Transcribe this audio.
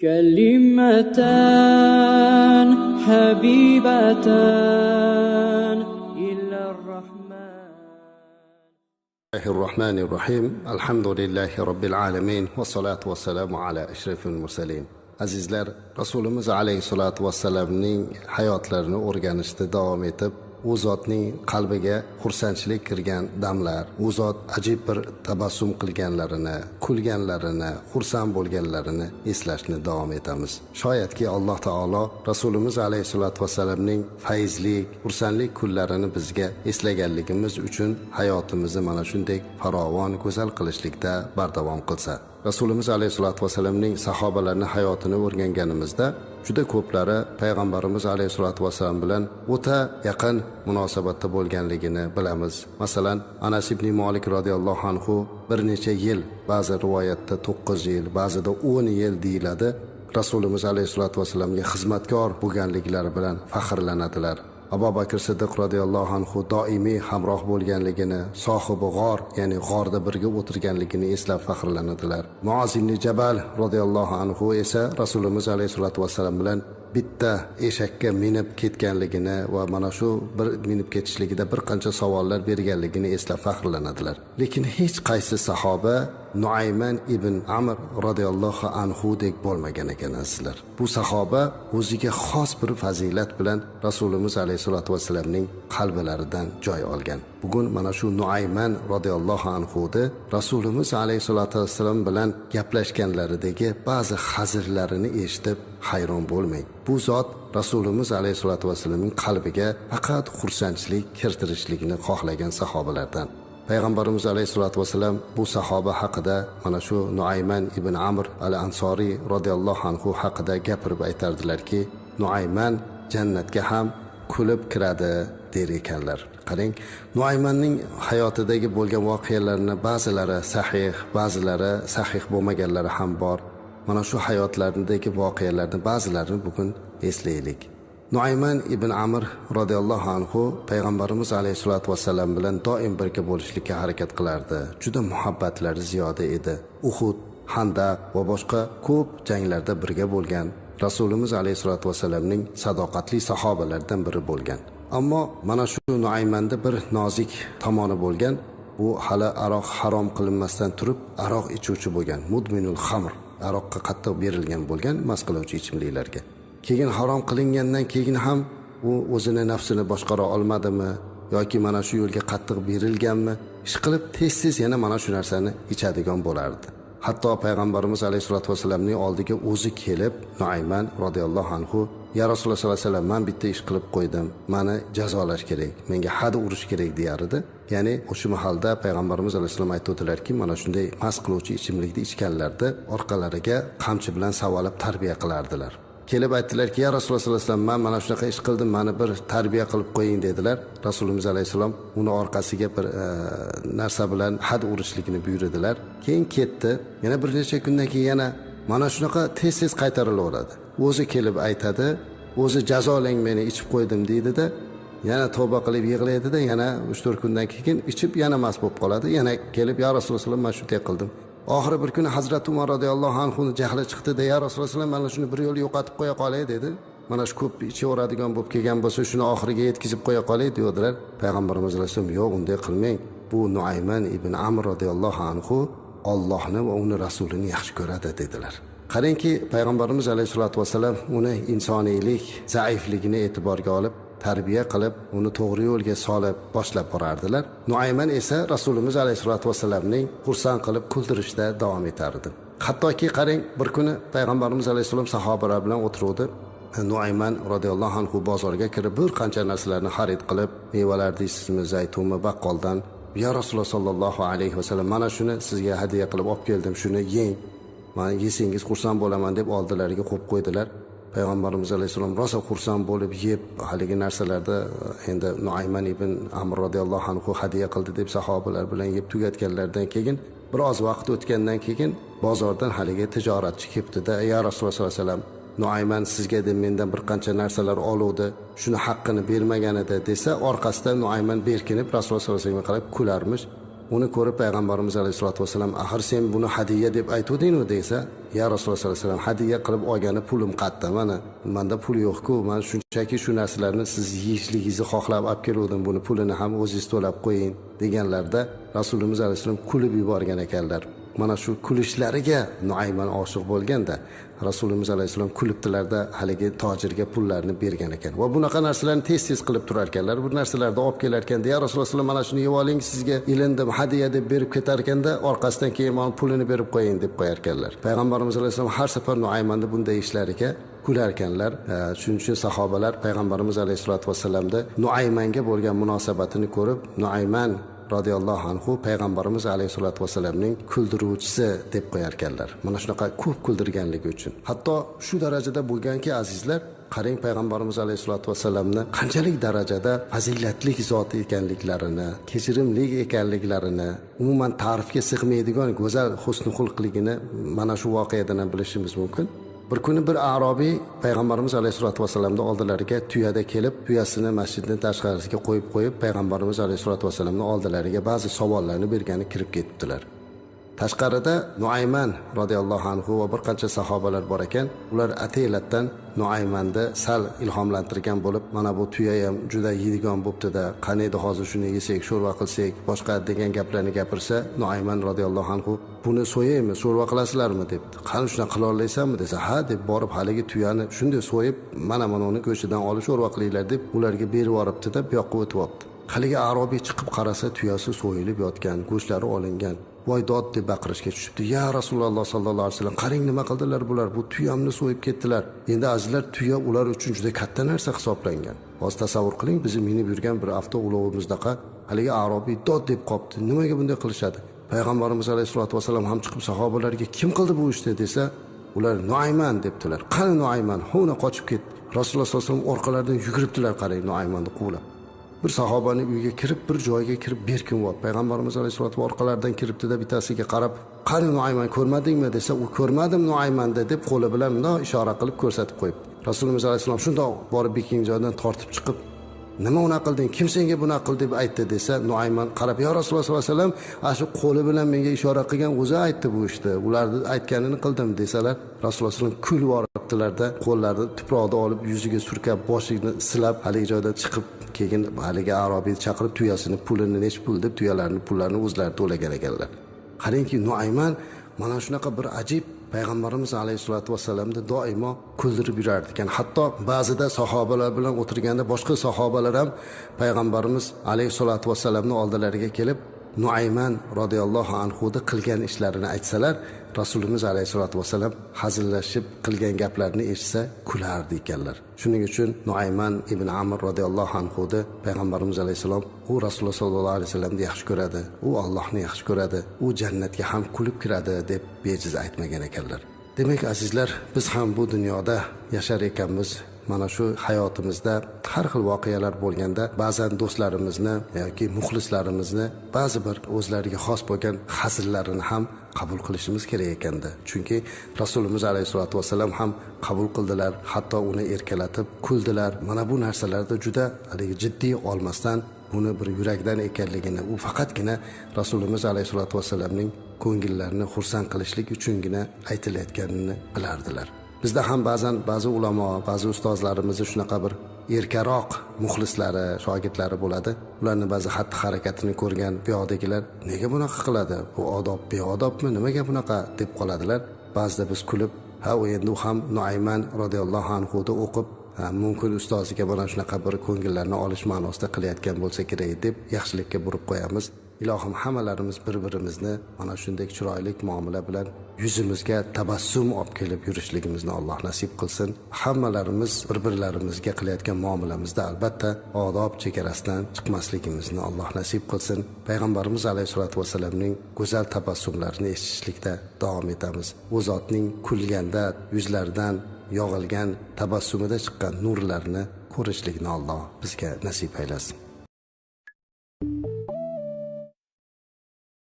كلمتان حبيبتان إلى الرحمن الله الرحمن الرحيم الحمد لله رب العالمين والصلاة والسلام على أشرف المرسلين azizlar rasulimiz alayhissalotu vassalamning hayotlarini o'rganishda davom etib u zotning qalbiga xursandchilik kirgan damlar u zot ajib bir tabassum qilganlarini kulganlarini xursand bo'lganlarini eslashni davom etamiz. Shoyatki alloh taolo rasulimiz alayhissalotu vassalamning fayzli xursandlik kunlarini bizga eslaganligimiz uchun hayotimizni mana shunday farovon go'zal qilishlikda bardavom qilsa. Rasulimiz alayhissalotu vassalamning sahobalarini hayotini o'rganganimizda juda ko'plari payg'ambarimiz alayhissalotu vassalam bilan o'ta yaqin munosabatda bo'lganligini bilamiz. Masalan anas ibn molik roziyallohu anhu bir necha yil ba'zi rivoyatda to'qqiz yil ba'zida o'n yil deyiladi rasulimiz alayhissalotu vassalamga xizmatkor bo'lganliklari bilan faxrlanadilar. Abu bakr siddiq roziyallohu anhu doimiy hamroh bo'lganligini sohibi g'or ya'ni g'orda birga o'tirganligini eslab faxrlanadilar. Muoz ibn jabal roziyallohu anhu esa rasulimiz alayhissalotu vassalam bilan bitta eshakka minib ketganligini va mana shu bir minib ketishligida bir qancha savollar berganligini eslab faxrlanadilar. Lekin hech qaysi sahoba nuayman ibn amr roziyallohu anhudek bo'lmagan ekan azizlar. Bu sahoba o'ziga xos bir fazilat bilan rasulimiz alayhissalotu vassalamning qalbilaridan joy olgan. Bugun mana shu nuayman roziyallohu anhuni rasulimiz alayhissalotu vassalam bilan gaplashganlaridagi ba'zi hazirlarini eshitib hayron bo'lmang. Bu zot rasulimiz alayhissalotu vassalamning qalbiga faqat xursandchilik kirtirishlikni xohlagan sahobalardan. Payg'ambarimiz alayhissalotu vassalam bu sahoba haqida mana shu nuayman ibn amr al ansoriy roziyallohu anhu haqida gapirib aytardilarki nuayman jannatga ham kulib kiradi der ekanlar. Qarang nuaymanning hayotidagi bo'lgan voqealarni ba'zilari sahih ba'zilari sahih bo'lmaganlari ham bor. Mana shu hayotlaridagi voqealarni ba'zilarini bugun eslaylik. Nuayman ibn amr roziyallohu anhu payg'ambarimiz alayhissalotu vassalam bilan doim birga bo'lishlikka harakat qilardi. Juda muhabbatlari ziyoda edi. Uhud handaq va boshqa ko'p janglarda birga bo'lgan rasulimiz alayhissalotu vassalamning sadoqatli sahobalaridan biri bo'lgan. Ammo mana shu nuaymanda bir nozik tomoni bo'lgan. Bu hali aroq harom qilinmasdan turib aroq ichuvchi bo'lgan mudminul xamr. Aroqqa qattiq berilgan bo'lgan mast qiluvchi ichimliklarga. Keyin harom qilingandan keyin ham u o'zini nafsini boshqara olmadimi yoki mana shu yo'lga qattiq berilganmi ish qilib tez tez yana mana shu narsani ichadigan bo'lardi. Hatto payg'ambarimiz alayhissalotu vassalamning oldiga o'zi kelib nuayman roziyallohu anhu ya rasululloh sollallohu alayhi vasallam man bitta ish qilib qo'ydim. Mani jazolash kerak menga had urish kerak deyar edi ya'ni o'sha mahalda payg'ambarimiz alayhissalom aytib o'tilarki mana shunday mast qiluvchi ichimlikni ichganlarida orqalariga qamchi bilan savolab tarbiya qilardilar. Kelib aytdilarki ya rasululloh sallallohu alayhi vasallam man mana shunaqa ish qildim mani bir tarbiya qilib qo'ying dedilar. Rasulimiz alayhissalom uni orqasiga bir e, narsa bilan had urishlikni buyurdilar. Keyin ketdi. Yana bir necha kundan keyin yana mana shunaqa tez tez qaytarilaveradi. O'zi kelib aytadi o'zi jazolang meni ichib qo'ydim deydida yana tavba qilib yig'laydida yana uch to'rt kundan keyin ichib yana mast bo'lib qoladi. Yana kelib ya rasululloh man shunday qildim. Oxiri bir kuni hazrati umar roziyallohu anhuni jahli chiqdida ya rasululloh mana shuni bir yo'l yo'qotib qo'ya qolay dedi. Mana shu ko'p ichaveradigan bo'lib kelgan bo'lsa shuni oxiriga yetkazib qo'ya qolay deydilar. Payg'ambarimiz alayhissalom yo'q unday qilmang. Bu nuayman ibn amr roziyallohu anhu ollohni va uni rasulini yaxshi ko'radi dedilar. Qarangki payg'ambarimiz alayhissalotu vassalam uni insoniylik zaifligini e'tiborga olib tarbiya qilib uni to'g'ri yo'lga solib boshlab borardilar. Nuayman esa rasulimiz alayhissalotu vassalamning xursand qilib kuldirishda davom etardi. Hattoki qarang bir kuni payg'ambarimiz alayhissalom sahobalar bilan o'tiruvdi. Nuayman roziyallohu anhu bozorga kirib bir qancha narsalarni xarid qilib mevalar deysizmi zaytunmi baqqoldan ya rasululloh sollallohu alayhi vasallam mana shuni sizga hadya qilib olib keldim shuni yeng mana yesangiz xursand bo'laman deb oldilariga qo'yib qo'ydilar. Payg'ambarimiz alayhissalom rosa xursand bo'lib yeb haligi narsalarda e, endi nuayman ibn amr roziyallohu anhu hadya qildi deb sahobalar bilan yeb tugatganlaridan keyin biroz vaqt o'tgandan keyin bozordan haligi tijoratchi kelibdida ya rasululloh sallallohu alayhi vasallam nuayman sizga deb mendan bir qancha narsalar oluvdi shuni haqqini bermagan edi desa orqasidan nuayman berkinib rasululloh sallallohu alayhi vasallamga qarab kularmish uni ko'rib payg'ambarimiz alayhissalotu vassalam axir sen buni hadiya deb aytuvdingu desa ya rasululloh sallallohu alayhi vasallam hadya qilib olgani pulim qayerda mana manda pul yo'qku. Man shunchaki shu narsalarni siz yeyishligingizni xohlab olib keluvdim. Buni pulini ham o'zingiz to'lab qo'ying deganlarda rasulimiz alayhissalom kulib yuborgan ekanlar. Mana shu kulishlariga nuayman oshiq bo'lganda rasulimiz alayhissalom kulibdilarda haligi tojirga pullarni bergan ekan. Va bunaqa narsalarni tez tez qilib turar ekanlar bir narsalarni olib kelar ekanda ya rasululloh mana shuni yeb oling sizga ilindim hadya deb berib ketar ekanda orqasidan keyin mana pulini berib qo'ying deb qo'yar ekanlar payg'ambarimiz alayhissalom har safar nuaymanni bunday ishlariga kular ekanlar shuning uchun sahobalar payg'ambarimiz alayhissalotu vassalamni nuaymanga bo'lgan munosabatini ko'rib nuayman roziyallohu anhu payg'ambarimiz alayhissalotu vassalamning kuldiruvchisi deb qo'yar ekanlar. Mana shunaqa ko'p kuldirganligi uchun. Hatto shu darajada bo'lganki azizlar qarang payg'ambarimiz alayhissalotu vassalamni qanchalik darajada fazilatli zot ekanliklarini kechirimli ekanliklarini umuman ta'rifga sig'maydigan go'zal husni xulqligini mana shu voqeadan ham bilishimiz mumkin. Bir kuni bir arobiy payg'ambarimiz alayhissalotu vassalamni oldilariga tuyada kelib tuyasini masjidni tashqarisiga qo'yib qo'yib payg'ambarimiz alayhissalotu vassalamni oldilariga ba'zi savollarni bergani kirib ketibdilar. Tashqarida nuayman roziyallohu anhu va bir qancha sahobalar bor ekan. Ular ataylatdan nuaymanni sal ilhomlantirgan bo'lib mana bu tuya ham juda yeydigan bo'libdida qani edi hozir shuni yesak sho'rva qilsak boshqa degan gaplarni gapirsa nuayman roziyallohu anhu buni so'yaymi sho'rva qilasizlarmi? debdi. Qani shunaqa qila desa ha deb borib haligi tuyani shunday so'yib mana mana uni go'shtidan olib sho'rva qilinglar deb ularga berib yuboribdida bu yoqqa o'tib olibdi. Haligi arobiy chiqib qarasa tuyasi so'yilib yotgan go'shtlari olingan. Voy dod deb baqirishga tushibdi. Ya rasululloh sollallohu alayhi vasallam qarang nima qildilar bular? Bu tuyamni so'yib ketdilar. Endi azizlar tuya ular uchun juda katta narsa hisoblangan. Hozir tasavvur qiling bizni minib yurgan bir avtoulovimizdaqa haligi arobiy dod deb qolibdi nimaga bunday qilishadi? Payg'ambarimiz alayhissalotu vassalam ham chiqib sahobalarga kim qildi bu ishni? desa ular noayman debdilar. Qani noayman? Hovna qochib ketdi. Rasululloh sallallohu alayhi vasallam orqalaridan yuguribdilar qarang noaymanni quvlab. Bir sahobani uyiga kirib bir joyga kirib berkin payg'ambarimiz alayhisalotu orqalaridan kiribdida bittasiga qarab qani nuayman ko'rmadingmi? desa u ko'rmadim nuaymanda deb qo'li bilan bundoq ishora qilib ko'rsatib qo'yibdi. Rasulimiz alayhissalom shundoq borib beking joydan tortib chiqib nima unaqa qilding? Kim senga bunaqa qil deb aytdi desa nuayman qarab yo rasululloh sollallohu alayhi vasallam ana shu qo'li bilan menga ishora qilgan o'zi aytdi bu ishni. Ularni aytganini qildim desalar rasululloh alayhi vasallam kulib yuboribdilarda qo'llarini tuproqni olib yuziga surkab boshini silab haligi joydan chiqib keyin haligi arobiy chaqirib tuyasini pulini nechi pul deb tuyalarni pullarini o'zlari to'lagan ekanlar. Qarangki nuayman mana shunaqa bir ajib payg'ambarimiz alayhissalotu vassalamni doimo kuldirib yurardi ekan. Hatto ba'zida sahobalar bilan o'tirganda boshqa sahobalar ham payg'ambarimiz alayhissalotu vassalamni oldilariga kelib nuayman roziyallohu anhuni qilgan ishlarini aytsalar rasulimiz alayhissalotu vassalam hazillashib qilgan gaplarni eshitsa kulardi ekanlar. Shuning uchun nuayman ibn amr roziyallohu anhuni payg'ambarimiz alayhissalom u rasululloh sollallohu alayhi vasallamni yaxshi ko'radi u allohni yaxshi ko'radi u jannatga ham kulib kiradi deb bejiz aytmagan ekanlar. Demak azizlar biz ham bu dunyoda yashar ekanmiz. Mana shu hayotimizda har xil voqealar bo'lganda ba'zan do'stlarimizni yoki muxlislarimizni ba'zi bir o'zlariga xos bo'lgan hazillarini ham qabul qilishimiz kerak ekanda. Chunki rasulimiz alayhissalotu vassalam ham qabul qildilar hatto uni erkalatib kuldilar. Mana bu narsalarda juda haligi jiddiy olmasdan buni bir yurakdan ekanligini u faqatgina rasulimiz alayhissalotu vassalamning ko'ngillarini xursand qilishlik uchungina aytilayotganini bilardilar. Bizda ham ba'zan ba'zi ulamo ba'zi ustozlarimizni shunaqa bir erkaroq muxlislari shogirdlari bo'ladi. Ularni ba'zi xatti harakatini ko'rgan buyoqdagilar nega bunaqa qiladi? Bu odob beodobmi? Nimaga bunaqa? deb qoladilar. Ba'zida biz kulib ha u endi u ham nuayman roziyallohu anhuni o'qib mumkin ustoziga mana shunaqa bir ko'ngillarni olish ma'nosida qilayotgan bo'lsa kerak deb yaxshilikka burib qo'yamiz. Ilohim hammalarimiz bir birimizni mana shunday chiroyli muomala bilan yuzimizga tabassum olib kelib yurishligimizni alloh nasib qilsin. Hammalarimiz bir birlarimizga qilayotgan muomalamizda albatta odob chegarasidan chiqmasligimizni alloh nasib qilsin. Payg'ambarimiz alayhissalotu vassalamning go'zal tabassumlarini eshitishlikda davom etamiz. U zotning kulganda yuzlaridan yog'ilgan tabassumida chiqqan nurlarni ko'rishlikni alloh bizga nasib aylasin.